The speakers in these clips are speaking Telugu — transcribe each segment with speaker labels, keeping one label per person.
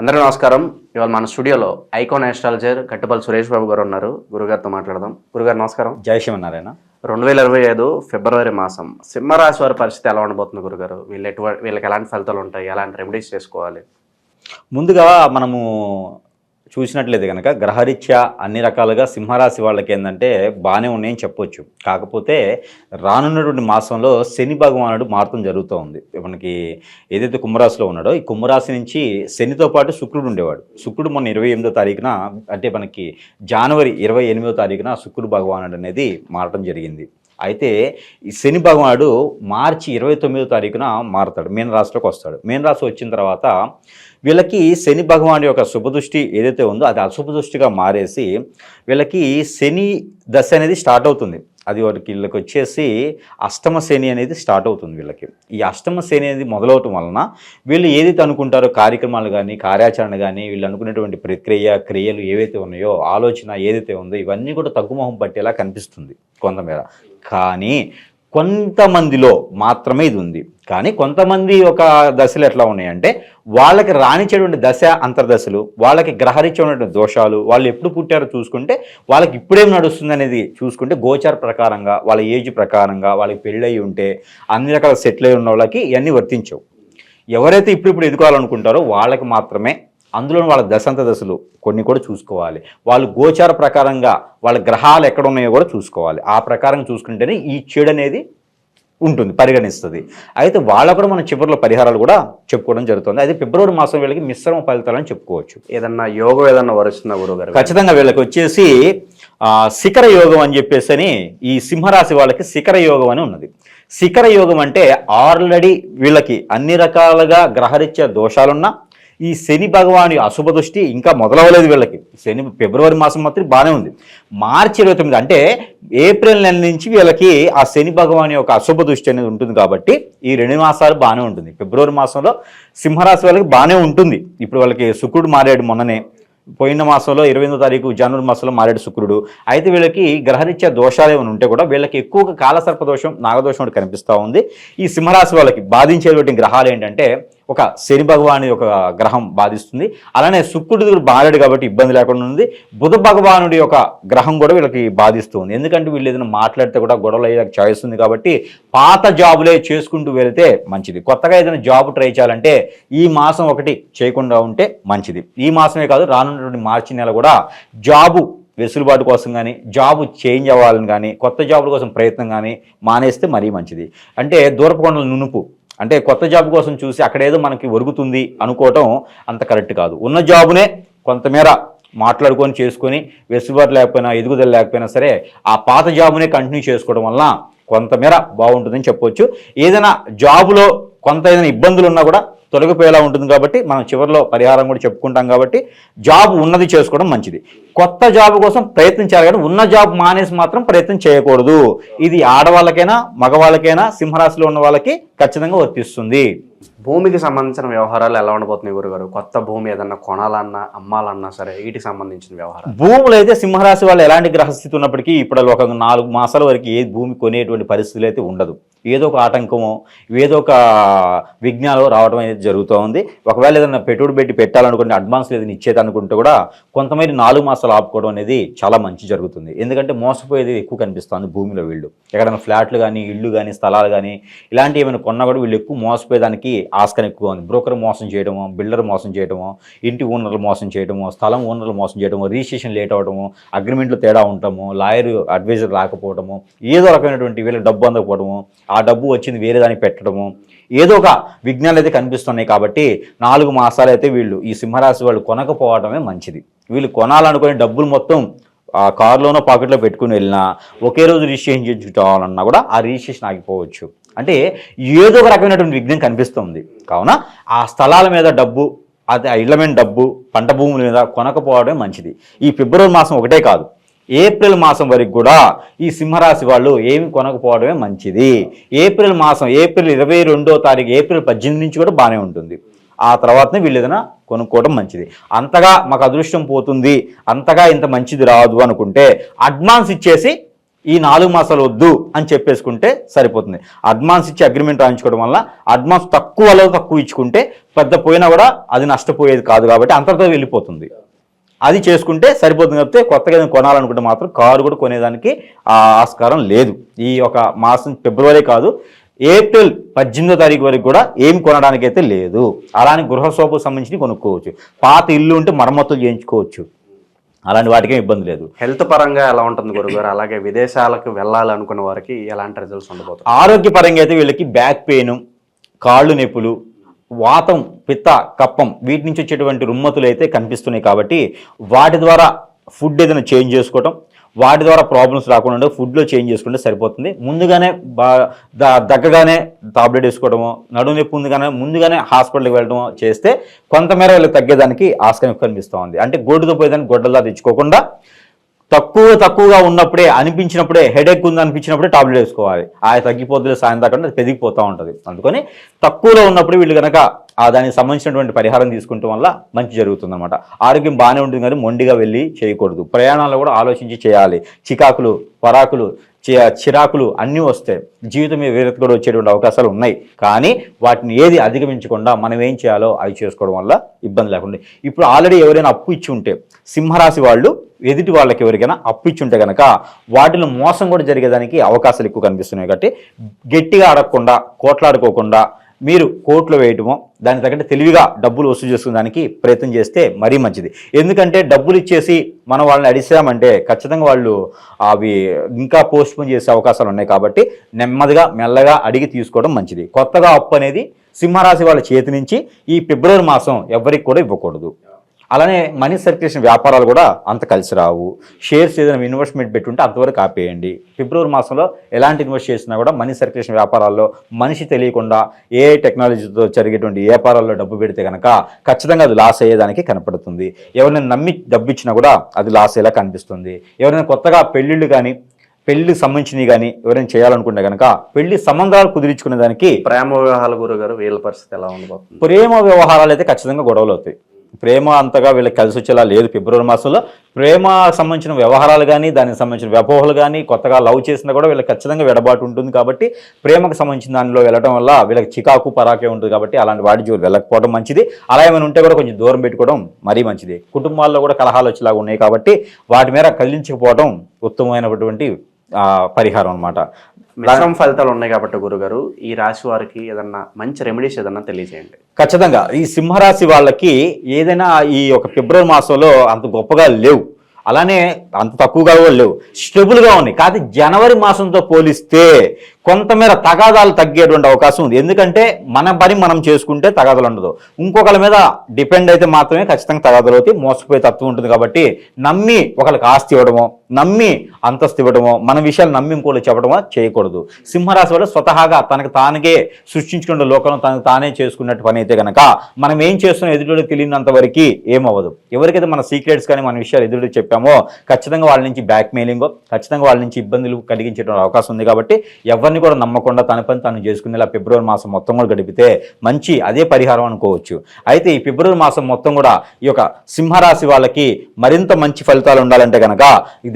Speaker 1: అందరికీ నమస్కారం. ఇవాళ మన స్టూడియోలో ఐకాన్ ఆస్ట్రాలజర్ కట్టుపల్లి సురేష్ బాబు గారు ఉన్నారు. గురుగారితో మాట్లాడదాం. గురుగారు నమస్కారం.
Speaker 2: జై శ్రీమన్నారాయణ.
Speaker 1: రెండు వేల ఇరవై ఐదు ఫిబ్రవరి మాసం సింహరాశి వారి పరిస్థితి ఎలా ఉండబోతుంది గురుగారు? వీళ్ళు ఎటువంటి వీళ్ళకి ఎలాంటి ఫలితాలు ఉంటాయి? ఎలాంటి రెమెడీస్ చేసుకోవాలి?
Speaker 2: ముందుగా మనము చూసినట్లయితే కనుక గ్రహరీత్యా అన్ని రకాలుగా సింహరాశి వాళ్ళకి ఏంటంటే బాగానే ఉన్నాయని చెప్పొచ్చు. కాకపోతే రానున్నటువంటి మాసంలో శని భగవానుడు మారటం జరుగుతూ ఉంది. మనకి ఏదైతే కుంభరాశిలో ఉన్నాడో ఈ కుంభరాశి నుంచి శనితో పాటు శుక్రుడు ఉండేవాడు. శుక్రుడు మొన్న ఇరవై ఎనిమిదో తారీఖున అంటే మనకి జనవరి ఇరవై ఎనిమిదో తారీఖున శుక్రుడు భగవానుడు అనేది మారటం జరిగింది. అయితే ఈ శని భగవానుడు మార్చి ఇరవై తొమ్మిదో తారీఖున మారతాడు మీన రాశిలోకి వస్తాడు. మీన రాశి వచ్చిన తర్వాత వీళ్ళకి శని భగవాన్ యొక్క శుభదృష్టి ఏదైతే ఉందో అది అశుభ దృష్టిగా మారేసి వీళ్ళకి శని దశ అనేది స్టార్ట్ అవుతుంది. అది వారికి వీళ్ళకి వచ్చేసి అష్టమ శని అనేది స్టార్ట్ అవుతుంది వీళ్ళకి. ఈ అష్టమ శని అనేది మొదలవటం వలన వీళ్ళు ఏదైతే అనుకుంటారో కార్యక్రమాలు కానీ కార్యాచరణ కానీ వీళ్ళు అనుకునేటువంటి ప్రక్రియ క్రియలు ఏవైతే ఉన్నాయో ఆలోచన ఏదైతే ఉందో ఇవన్నీ కూడా తగ్గుమొహం పట్టేలా కనిపిస్తుంది కొంతమేర. కానీ కొంతమందిలో మాత్రమే ఇది ఉంది. కానీ కొంతమంది ఒక దశలు ఎట్లా ఉన్నాయంటే వాళ్ళకి రాణించేటువంటి దశ అంతర్దశలు వాళ్ళకి గ్రహరించేటువంటి దోషాలు వాళ్ళు ఎప్పుడు పుట్టారో చూసుకుంటే వాళ్ళకి ఇప్పుడేం నడుస్తుంది అనేది చూసుకుంటే గోచార ప్రకారంగా వాళ్ళ ఏజ్ ప్రకారంగా వాళ్ళకి పెళ్ళయి ఉంటే అన్ని రకాల సెటిల్ అయి ఉన్న వాళ్ళకి ఇవన్నీ వర్తించవు. ఎవరైతే ఇప్పుడు ఇప్పుడు ఎదుకోవాలనుకుంటారో వాళ్ళకి మాత్రమే అందులో వాళ్ళ దశంత దశలు కొన్ని కూడా చూసుకోవాలి. వాళ్ళు గోచార ప్రకారంగా వాళ్ళ గ్రహాలు ఎక్కడ ఉన్నాయో కూడా చూసుకోవాలి. ఆ ప్రకారం చూసుకుంటేనే ఈ చెడు అనేది ఉంటుంది పరిగణిస్తుంది. అయితే వాళ్ళ కూడా మనం చివరిలో పరిహారాలు కూడా చెప్పుకోవడం జరుగుతుంది. అయితే ఫిబ్రవరి మాసం వీళ్ళకి మిశ్రమ ఫలితాలని చెప్పుకోవచ్చు.
Speaker 1: ఏదన్నా యోగం ఏదన్నా వరుస్తుందా గురుగారు
Speaker 2: ఖచ్చితంగా వీళ్ళకి వచ్చేసి శిఖర యోగం అని చెప్పేసి అని ఈ సింహరాశి వాళ్ళకి శిఖర యోగం అని ఉన్నది. శిఖర యోగం అంటే ఆల్రెడీ వీళ్ళకి అన్ని రకాలుగా గ్రహరీత్యా దోషాలున్నా ఈ శని భగవాని అశుభ దృష్టి ఇంకా మొదలవలేదు వీళ్ళకి. శని ఫిబ్రవరి మాసం మాత్రం బాగానే ఉంది. మార్చి ఇరవై తొమ్మిది అంటే ఏప్రిల్ నెల నుంచి వీళ్ళకి ఆ శని భగవాని యొక్క అశుభ దృష్టి అనేది ఉంటుంది కాబట్టి ఈ రెండు మాసాలు బాగానే ఉంటుంది. ఫిబ్రవరి మాసంలో సింహరాశి వాళ్ళకి బాగానే ఉంటుంది. ఇప్పుడు వాళ్ళకి శుక్రుడు మారాడు మొన్ననే. పోయిన మాసంలో ఇరవై ఎనిమిదో తారీఖు జనవరి మాసంలో మారాడు శుక్రుడు. అయితే వీళ్ళకి గ్రహరీత్యా దోషాలు ఏమైనా ఉంటే కూడా వీళ్ళకి ఎక్కువగా కాలసర్ప దోషం నాగదోషం కనిపిస్తూ ఉంది. ఈ సింహరాశి వాళ్ళకి బాధించేటువంటి గ్రహాలు ఏంటంటే ఒక శని భగవాని ఒక గ్రహం బాధిస్తుంది. అలానే శుక్రుడు బాలడు కాబట్టి ఇబ్బంది లేకుండా ఉంది. బుధ భగవానుడి యొక్క గ్రహం కూడా వీళ్ళకి బాధిస్తుంది ఎందుకంటే వీళ్ళు ఏదైనా మాట్లాడితే కూడా గొడవలు అయ్యే ఛాయిస్ ఉంది కాబట్టి పాత జాబులే చేసుకుంటూ వెళితే మంచిది. కొత్తగా ఏదైనా జాబ్ ట్రై చేయాలంటే ఈ మాసం ఒకటి చేయకుండా ఉంటే మంచిది. ఈ మాసమే కాదు రానున్నటువంటి మార్చి నెల కూడా జాబు వెసులుబాటు కోసం కానీ జాబ్ చేంజ్ అవ్వాలని కానీ కొత్త జాబుల కోసం ప్రయత్నం కానీ మానేస్తే మరీ మంచిది. అంటే దూరపు కొండల నునుపు అంటే కొత్త జాబ్ కోసం చూసి అక్కడేదో మనకి ఒరుగుతుంది అనుకోవటం అంత కరెక్ట్ కాదు. ఉన్న జాబునే కొంతమేర మాట్లాడుకొని చేసుకొని వెసులుబాటు లేకపోయినా ఎదుగుదల లేకపోయినా సరే ఆ పాత జాబునే కంటిన్యూ చేసుకోవడం వల్ల కొంతమేర బాగుంటుందని చెప్పొచ్చు. ఏదైనా జాబులో కొంత ఏదైనా ఇబ్బందులు ఉన్నా కూడా తొలగిపోయేలా ఉంటుంది కాబట్టి మనం చివరిలో పరిహారం కూడా చెప్పుకుంటాం కాబట్టి జాబ్ ఉన్నది చేసుకోవడం మంచిది. కొత్త జాబ్ కోసం ప్రయత్నించాలి కానీ ఉన్న జాబ్ మానేసి మాత్రం ప్రయత్నం చేయకూడదు. ఇది ఆడవాళ్ళకైనా మగవాళ్ళకైనా సింహరాశిలో ఉన్న వాళ్ళకి ఖచ్చితంగా వర్తిస్తుంది.
Speaker 1: భూమికి సంబంధించిన వ్యవహారాలు ఎలా ఉండబోతున్నాయి గురుగారు? కొత్త భూమి ఏదన్నా కొనాలన్నా అమ్మాలన్నా సరే వీటికి సంబంధించిన వ్యవహారాలు.
Speaker 2: భూములు అయితే సింహరాశి వాళ్ళు ఎలాంటి గ్రహస్థితి ఉన్నప్పటికీ ఇప్పుడు ఒక నాలుగు మాసాల వరకు ఏ భూమి కొనేటువంటి పరిస్థితులు అయితే ఉండదు. ఏదో ఒక ఆటంకమో ఏదో ఒక విఘ్నాలు రావడం అనేది జరుగుతూ ఉంది. ఒకవేళ ఏదైనా పెట్టుబడి పెట్టి పెట్టాలనుకుంటే అడ్వాన్స్ ఏదైనా ఇచ్చేది అనుకుంటే కూడా కొంతమంది నాలుగు మాసాలు ఆపుకోవడం అనేది చాలా మంచి జరుగుతుంది. ఎందుకంటే మోసపోయేది ఎక్కువ కనిపిస్తుంది భూమిలో వీళ్ళు. ఎక్కడైనా ఫ్లాట్లు కానీ ఇళ్ళు కానీ స్థలాలు కానీ ఇలాంటివి ఏమైనా కొన్నా కూడా వీళ్ళు ఎక్కువ మోసపోయేదానికి ఆస్కన్ ఎక్కువ ఉంది. బ్రోకర్ మోసం చేయడము బిల్డర్ మోసం చేయడము ఇంటి ఓనర్లు మోసం చేయడము స్థలం ఓనర్లు మోసం చేయడము రిజిస్ట్రేషన్ లేట్ అవడము అగ్రిమెంట్లో తేడా ఉండటము లాయర్ అడ్వైజర్ రాకపోవడము ఏదో రకమైనటువంటి వీళ్ళకి డబ్బు అందకపోవడము ఆ డబ్బు వచ్చింది వేరే దానికి పెట్టడము. ఏదో ఒక విఘ్నాలు అయితే కనిపిస్తున్నాయి కాబట్టి నాలుగు మాసాలు అయితే వీళ్ళు ఈ సింహరాశి వాళ్ళు కొనకపోవడమే మంచిది. వీళ్ళు కొనాలనుకునే డబ్బులు మొత్తం ఆ కారులోనో పాకెట్లో పెట్టుకుని వెళ్ళినా ఒకే రోజు రిజిస్ట్రేషన్ చేయించుకోవాలన్నా కూడా ఆ రిజిస్ట్రేషన్ ఆగిపోవచ్చు. అంటే ఏదో ఒక రకమైనటువంటి విఘ్నం కనిపిస్తుంది. కావున ఆ స్థలాల మీద డబ్బు అది ఆ మీద డబ్బు పంట భూముల మీద కొనకపోవడమే మంచిది. ఈ ఫిబ్రవరి మాసం ఒకటే కాదు. ఏప్రిల్ మాసం వరకు కూడా ఈ సింహరాశి వాళ్ళు ఏమి కొనకపోవడమే మంచిది. ఏప్రిల్ మాసం ఏప్రిల్ ఇరవై రెండో తారీఖు ఏప్రిల్ పద్దెనిమిది నుంచి కూడా బాగానే ఉంటుంది. ఆ తర్వాతనే వీళ్ళు ఏదైనా కొనుక్కోవడం మంచిది. అంతగా మాకు అదృష్టం పోతుంది అంతగా ఇంత మంచిది రాదు అనుకుంటే అడ్వాన్స్ ఇచ్చేసి ఈ నాలుగు మాసాలు వద్దు అని చెప్పేసుకుంటే సరిపోతుంది. అడ్వాన్స్ ఇచ్చి అగ్రిమెంట్ రాయించుకోవడం వల్ల అడ్వాన్స్ తక్కువలో తక్కువ ఇచ్చుకుంటే పెద్ద పోయినా కూడా అది నష్టపోయేది కాదు కాబట్టి అంతటితో వెళ్ళిపోతుంది. అది చేసుకుంటే సరిపోతుంది కాబట్టి కొత్తగా ఏదైనా కొనాలనుకుంటే మాత్రం కారు కూడా కొనేదానికి ఆ ఆస్కారం లేదు. ఈ ఒక మాసం ఫిబ్రవరి కాదు ఏప్రిల్ పద్దెనిమిదో తారీఖు వరకు కూడా ఏం కొనడానికి అయితే లేదు. అలానే గృహ సోపుకు సంబంధించి కొనుక్కోవచ్చు. పాత ఇల్లు ఉంటే మరమ్మతులు చేయించుకోవచ్చు. అలాంటి వాటికి ఇబ్బంది లేదు.
Speaker 1: హెల్త్ పరంగా ఎలా ఉంటుంది గురుగారు? అలాగే విదేశాలకు వెళ్ళాలనుకున్న వారికి ఎలాంటి రిజల్ట్స్ ఉండబోతుంది
Speaker 2: ఆరోగ్యపరంగా అయితే వీళ్ళకి బ్యాక్ పెయిన్ కాళ్ళు నొప్పులు వాతం పిత్త కప్పం వీటి నుంచి వచ్చేటువంటి రుమ్మతులు అయితే కనిపిస్తున్నాయి కాబట్టి వాటి ద్వారా ఫుడ్ ఏదైనా చేంజ్ చేసుకోవటం వాటి ద్వారా ప్రాబ్లమ్స్ రాకుండా ఫుడ్లో చేంజ్ చేసుకుంటే సరిపోతుంది. ముందుగానే బా ద- దగ్గగానే టాబ్లెట్ వేసుకోవడమో నడుము నొప్పి ముందుగానే ముందుగానే హాస్పిటల్కి వెళ్ళడమో చేస్తే కొంతమేర వీళ్ళు తగ్గేదానికి ఆస్కారం కనిపిస్తూ ఉంది. అంటే గోడుతో పోయేదాన్ని గొడ్డలా తెచ్చుకోకుండా తక్కువ తక్కువగా ఉన్నప్పుడే అనిపించినప్పుడే హెడేక్ ఉంది అనిపించినప్పుడే టాబ్లెట్ వేసుకోవాలి. ఆ తగ్గిపోతుంది సాయం దాకా అది పెరిగిపోతూ ఉంటుంది. అందుకని తక్కువలో ఉన్నప్పుడు వీళ్ళు కనుక ఆ దానికి సంబంధించినటువంటి పరిహారం తీసుకుంటాం వల్ల మంచి జరుగుతుంది అనమాట ఆరోగ్యం బాగానే ఉంటుంది కానీ మొండిగా వెళ్ళి చేయకూడదు. ప్రయాణాలు కూడా ఆలోచించి చేయాలి. చికాకులు పరాకులు చిరాకులు అన్నీ వస్తాయి జీవితం మీద వేరే కూడా వచ్చేటువంటి అవకాశాలు ఉన్నాయి. కానీ వాటిని ఏది అధిగమించకుండా మనం ఏం చేయాలో అవి చేసుకోవడం వల్ల ఇబ్బంది లేకుండా ఇప్పుడు ఆల్రెడీ ఎవరైనా అప్పు ఇచ్చి ఉంటే సింహరాశి వాళ్ళు ఎదుటి వాళ్ళకి ఎవరికైనా అప్పు ఇచ్చి ఉంటే కనుక వాటిలో మోసం కూడా జరిగేదానికి అవకాశాలు ఎక్కువ కనిపిస్తున్నాయి. కాబట్టి గట్టిగా అడగకుండా కోట్లాడుకోకుండా మీరు కోట్లు వేయటమో దానికి తగ్గట్టు తెలివిగా డబ్బులు వసూలు చేసుకునేదానికి ప్రయత్నం చేస్తే మరీ మంచిది. ఎందుకంటే డబ్బులు ఇచ్చేసి మనం వాళ్ళని అడిసామంటే ఖచ్చితంగా వాళ్ళు అవి ఇంకా పోస్ట్ పోన్ చేసే అవకాశాలు ఉన్నాయి కాబట్టి నెమ్మదిగా మెల్లగా అడిగి తీసుకోవడం మంచిది. కొత్తగా అప్పు అనేది సింహరాశి వాళ్ళ చేతి నుంచి ఈ ఫిబ్రవరి మాసం ఎవరికి కూడా ఇవ్వకూడదు. అలానే మనీ సర్క్యులేషన్ వ్యాపారాలు కూడా అంత కలిసి రావు. షేర్స్ ఏదైనా ఇన్వెస్ట్మెంట్ పెట్టుంటే అంతవరకు ఆపేయండి. ఫిబ్రవరి మాసంలో ఎలాంటి ఇన్వెస్ట్ చేసినా కూడా మనీ సర్క్యులేషన్ వ్యాపారాల్లో మనిషి తెలియకుండా ఏ టెక్నాలజీతో జరిగేటువంటి వ్యాపారాల్లో డబ్బు పెడితే కనుక ఖచ్చితంగా అది లాస్ అయ్యేదానికి కనపడుతుంది. ఎవరైనా నమ్మి డబ్బు ఇచ్చినా కూడా అది లాస్ అయ్యేలా కనిపిస్తుంది. ఎవరైనా కొత్తగా పెళ్ళిళ్ళు కానీ పెళ్ళికి సంబంధించినవి కానీ ఎవరైనా చేయాలనుకుంటే కనుక పెళ్ళి సంబంధాలు కుదిరించుకునే దానికి
Speaker 1: ప్రేమ వివాహాల గురుగారు వీళ్ళ పరిస్థితి ఎలా ఉండబోతుంది
Speaker 2: ప్రేమ వ్యవహారాలు అయితే ఖచ్చితంగా గొడవలు అవుతాయి. ప్రేమ అంతగా వీళ్ళకి కలిసి వచ్చేలా లేదు ఫిబ్రవరి మాసంలో. ప్రేమ సంబంధించిన వ్యవహారాలు కానీ దానికి సంబంధించిన వ్యపోహలు కానీ కొత్తగా లవ్ చేసినా కూడా వీళ్ళకి ఖచ్చితంగా విడబాటు ఉంటుంది కాబట్టి ప్రేమకు సంబంధించిన దానిలో వెళ్ళడం వల్ల వీళ్ళకి చికాకు పరాకే ఉంటుంది కాబట్టి అలాంటి వాటి జోలు వెళ్ళకపోవడం మంచిది. అలా ఏమైనా ఉంటే కూడా కొంచెం దూరం పెట్టుకోవడం మరీ మంచిది. కుటుంబాల్లో కూడా కలహాలు వచ్చేలాగా ఉన్నాయి కాబట్టి వాటి మీద కదిలించకపోవడం ఉత్తమమైనటువంటి పరిహారం అనమాట
Speaker 1: మిశ్రమ ఫలితాలు ఉన్నాయి కాబట్టి గురుగారు ఈ రాశి వారికి ఏదన్నా మంచి రెమెడీస్ ఏదన్నా తెలియజేయండి.
Speaker 2: ఖచ్చితంగా ఈ సింహరాశి వాళ్ళకి ఏదైనా ఈ ఒక ఫిబ్రవరి మాసంలో అంత గొప్పగా లేవు. అలానే అంత తక్కువగా కూడా లేవు. స్టెబుల్గా ఉన్నాయి. కాదు జనవరి మాసంతో పోలిస్తే కొంతమేర తగాదాలు తగ్గేటువంటి అవకాశం ఉంది. ఎందుకంటే మన పని మనం చేసుకుంటే తగాదాలు ఉండదు. ఇంకొకరి మీద డిపెండ్ అయితే మాత్రమే ఖచ్చితంగా తగాదాలు అవుతాయి. మోసపోయే తత్వం ఉంటుంది కాబట్టి నమ్మి ఒకరికి ఆస్తి ఇవ్వడమో నమ్మి అంతస్తు ఇవ్వడమో మన విషయాలు నమ్మి ఇంకోళ్ళు చెప్పడమో చేయకూడదు. సింహరాశి వాళ్ళు స్వతహాగా తనకు తానకే సృష్టించుకున్న లోకం తనకు తానే చేసుకున్నట్టు పని అయితే కనుక మనం ఏం చేస్తున్నాం ఎదుటి తెలియనంత వరకు ఏమవ్వదు. ఎవరికైతే మన సీక్రెట్స్ కానీ మన విషయాలు ఎదుటి చెప్పామో ఖచ్చితంగా వాళ్ళ నుంచి బ్యాక్మెయిలింగు ఖచ్చితంగా వాళ్ళ నుంచి ఇబ్బందులు కలిగించేటువంటి అవకాశం ఉంది కాబట్టి ఎవరిని కూడా నమ్మకుండా తన పని తాను చేసుకునేలా ఫిబ్రవరి మాసం మొత్తం కూడా గడిపితే మంచి అదే పరిహారం అనుకోవచ్చు. అయితే ఈ ఫిబ్రవరి మాసం మొత్తం కూడా ఈ యొక్క సింహరాశి వాళ్ళకి మరింత మంచి ఫలితాలు ఉండాలంటే కనుక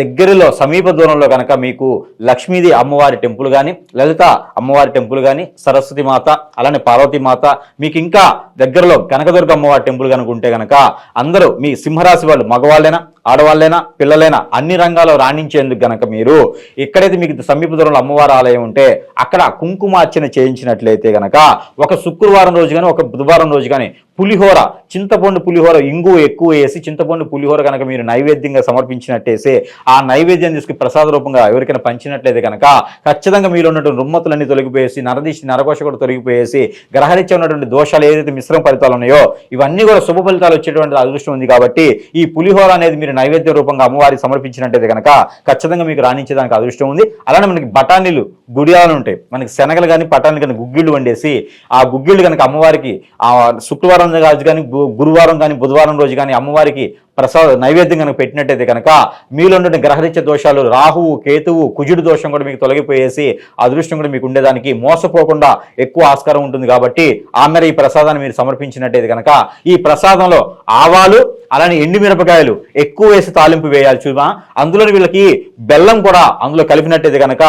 Speaker 2: దగ్గరలో సమీప దూరంలో కనుక మీకు లక్ష్మీది అమ్మవారి టెంపుల్ కానీ లలిత అమ్మవారి టెంపుల్ కానీ సరస్వతి మాత అలానే పార్వతి మాత మీకు ఇంకా దగ్గరలో కనకదుర్గ అమ్మవారి టెంపుల్ కనుక ఉంటే కనుక అందరూ మీ సింహరాశి వాళ్ళు మగవాళ్ళైనా ఆడవాళ్ళైనా పిల్లలైనా అన్ని రంగాల్లో రాణించేందుకు గనక మీరు ఎక్కడైతే మీకు సమీప దూరంలో అమ్మవారి ఆలయం ఉంటే అక్కడ కుంకుమార్చన చేయించినట్లయితే గనక ఒక శుక్రవారం రోజు కానీ ఒక బుధవారం రోజు కానీ పులిహోర చింతపండు పులిహోర ఇంగు ఎక్కువ వేసి చింతపండు పులిహోర కనుక మీరు నైవేద్యంగా సమర్పించినట్టేసి ఆ నైవేద్యం తీసుకుని ప్రసాద రూపంగా ఎవరికైనా పంచినట్లయితే కనుక ఖచ్చితంగా మీలో ఉన్నటువంటి రుమ్మతులన్నీ తొలగిపోయేసి నరదీసి నరకోశ కూడా తొలగిపోయేసి గ్రహరీత్యా ఉన్నటువంటి దోషాలు ఏదైతే మిశ్రమ ఫలితాలు ఉన్నాయో ఇవన్నీ కూడా శుభ ఫలితాలు వచ్చేటువంటి అదృష్టం ఉంది కాబట్టి ఈ పులిహోర అనేది మీరు నైవేద్య రూపంగా అమ్మవారికి సమర్పించినట్టయితే కనుక ఖచ్చితంగా మీకు రాణించేదానికి అదృష్టం ఉంది. అలానే మనకి బఠానీలు గుడియాలు ఉంటాయి. మనకి శనగలు కానీ బఠానీలు కానీ గుగ్గిళ్ళు వండేసి ఆ గుగ్గిళ్ళు కనుక అమ్మవారికి ఆ శుక్రవారం రోజు కానీ గురువారం కానీ బుధవారం రోజు కానీ అమ్మవారికి ప్రసాద నైవేద్యం కనుక పెట్టినట్టయితే కనుక మీలో ఉండే గ్రహరిత్య దోషాలు రాహువు కేతువు కుజుడు దోషం కూడా మీకు తొలగిపోయేసి అదృష్టం కూడా మీకు ఉండేదానికి మోసపోకుండా ఎక్కువ ఆస్కారం ఉంటుంది కాబట్టి ఆ మేర ఈ ప్రసాదాన్ని మీరు సమర్పించినట్టయితే కనుక ఈ ప్రసాదంలో ఆవాలు అలానే ఎండు మిరపకాయలు ఎక్కువ వేసి తాలింపు వేయాలి చూమా అందులో వీళ్ళకి బెల్లం కూడా అందులో కలిపినట్టయితే కనుక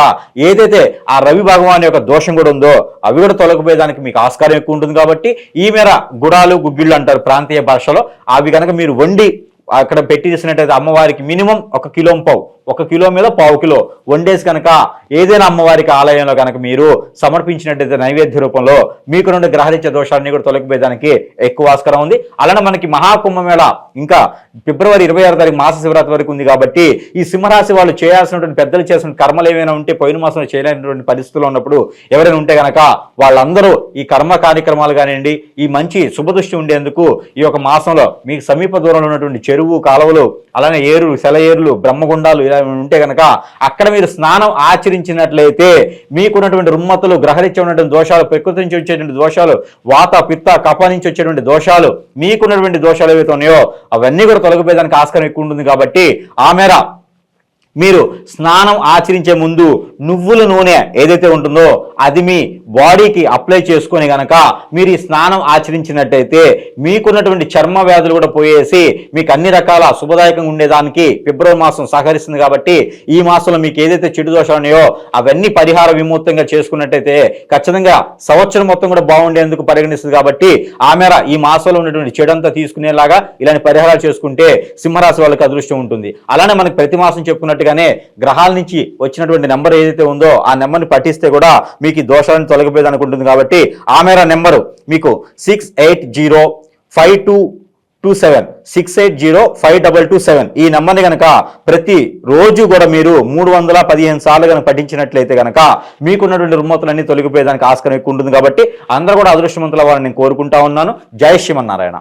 Speaker 2: ఏదైతే ఆ రవి భగవాన్ యొక్క దోషం కూడా ఉందో అవి కూడా తొలగిపోయేదానికి మీకు ఆస్కారం ఎక్కువ ఉంటుంది కాబట్టి ఈ మేర గుడాలు గుగ్గిళ్ళు అంటారు ప్రాంతీయ భాషలో అవి కనుక మీరు వండి అక్కడ పెట్టి చేసినట్టయితే అమ్మవారికి మినిమం ఒక కిలో పావు. ఒక కిలో మీద పావు కిలో. వండేసి కనుక ఏదైనా అమ్మవారికి ఆలయంలో కనుక మీరు సమర్పించినట్టయితే నైవేద్య రూపంలో మీకు నుండి గ్రహరీత్య దోషాన్ని కూడా తొలగిపోయేదానికి ఎక్కువ ఆస్కారం ఉంది. అలానే మనకి మహాకుంభమేళ ఇంకా ఫిబ్రవరి ఇరవై ఆరు తారీఖు మాస శివరాత్రి వరకు ఉంది కాబట్టి ఈ సింహరాశి వాళ్ళు చేయాల్సినటువంటి పెద్దలు చేసిన కర్మలు ఏమైనా ఉంటే పోయిన మాసంలో చేయలేనటువంటి పరిస్థితుల్లో ఉన్నప్పుడు ఎవరైనా ఉంటే గనక వాళ్ళందరూ ఈ కర్మ కార్యక్రమాలు కానివ్వండి ఈ మంచి శుభదృష్టి ఉండేందుకు ఈ యొక్క మాసంలో మీకు సమీప దూరంలో ఉన్నటువంటి చెరువు కాలువలు అలానే ఏరులు బ్రహ్మగుండాలు ఉంటే గనక అక్కడ మీరు స్నానం ఆచరించినట్లయితే మీకున్నటువంటి రుమ్మతులు గ్రహరించి ఉన్నటువంటి దోషాలు ప్రకృతి నుంచి వచ్చేటువంటి దోషాలు వాత పిత్త కప నుంచి వచ్చేటువంటి దోషాలు మీకున్నటువంటి దోషాలు ఏవైతే ఉన్నాయో అవన్నీ కూడా తొలగిపోయేదానికి ఆస్కారం ఎక్కువ ఉంటుంది కాబట్టి ఆ మేర మీరు స్నానం ఆచరించే ముందు నువ్వుల నూనె ఏదైతే ఉంటుందో అది మీ బాడీకి అప్లై చేసుకొని గనక మీరు ఈ స్నానం ఆచరించినట్టయితే మీకున్నటువంటి చర్మ వ్యాధులు కూడా పోయేసి మీకు అన్ని రకాల శుభదాయకంగా ఉండేదానికి ఫిబ్రవరి మాసం సహకరిస్తుంది కాబట్టి ఈ మాసంలో మీకు ఏదైతే చెడు దోషాలు ఉన్నాయో అవన్నీ పరిహార విమూర్తంగా చేసుకున్నట్టయితే ఖచ్చితంగా సంవత్సరం మొత్తం కూడా బాగుండేందుకు పరిగణిస్తుంది కాబట్టి ఆ మేర ఈ మాసంలో ఉన్నటువంటి చెడంతా తీసుకునేలాగా ఇలాంటి పరిహారాలు చేసుకుంటే సింహరాశి వాళ్ళకి అదృష్టం ఉంటుంది. అలానే మనకి ప్రతి మాసం చెప్పినట్టుగానే గ్రహాల నుంచి వచ్చినటువంటి నెంబర్ ఏదైతే ఉందో ఆ నెంబర్ని పఠిస్తే కూడా మీకు ఈ దోషాలను తొలగిపోయేదానికి ఉంటుంది కాబట్టి ఆ మేర నెంబరు మీకు six eight zero five two two seven six eight zero five double two seven ఈ నెంబర్ని కనుక ప్రతి రోజు కూడా మీరు మూడు వందల పదిహేను సార్లు కనుక పఠించినట్లయితే కనుక మీకున్నటువంటి రుమ్మతులన్నీ తొలగిపోయేదానికి ఆస్కారం ఎక్కువ ఉంటుంది కాబట్టి అందరూ కూడా అదృష్టవంతుల వారిని నేను కోరుకుంటా ఉన్నాను. జై శ్రీమన్నారాయణ.